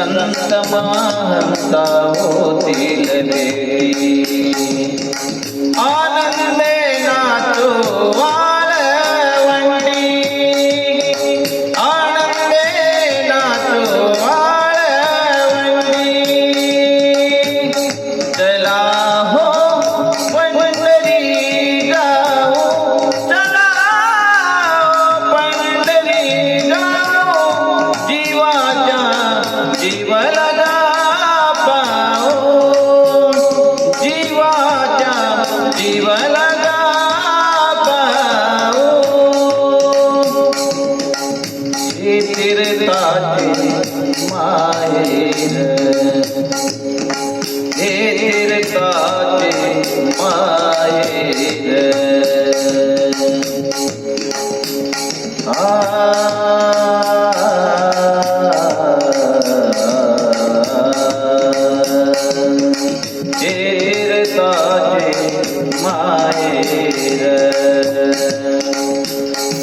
ಸಂತ ಮಹಂತ ಓದಿಲೇ ಆ जीव लगा पाओ जीवाच्या जीव लगा पाओ हे तिरताचे माहेर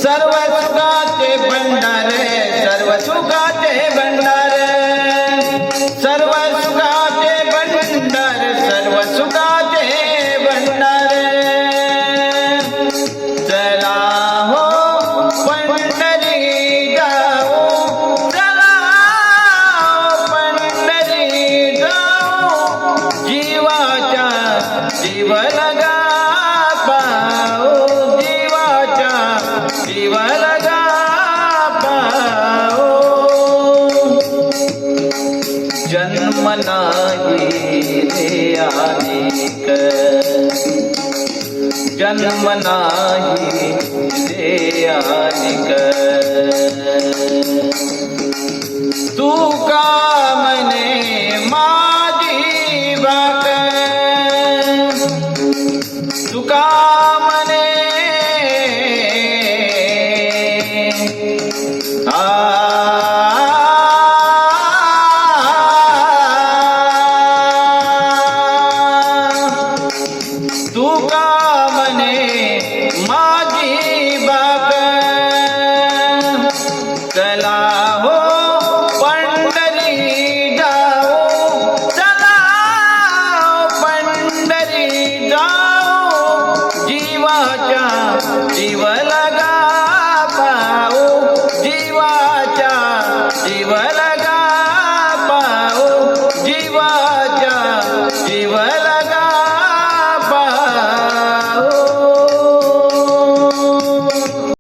सर्व सुखाचे भंडारे सर्व सुखाचे भंडारे. सर्व मनाई रे अनेक। जन्म नाही जा जीवन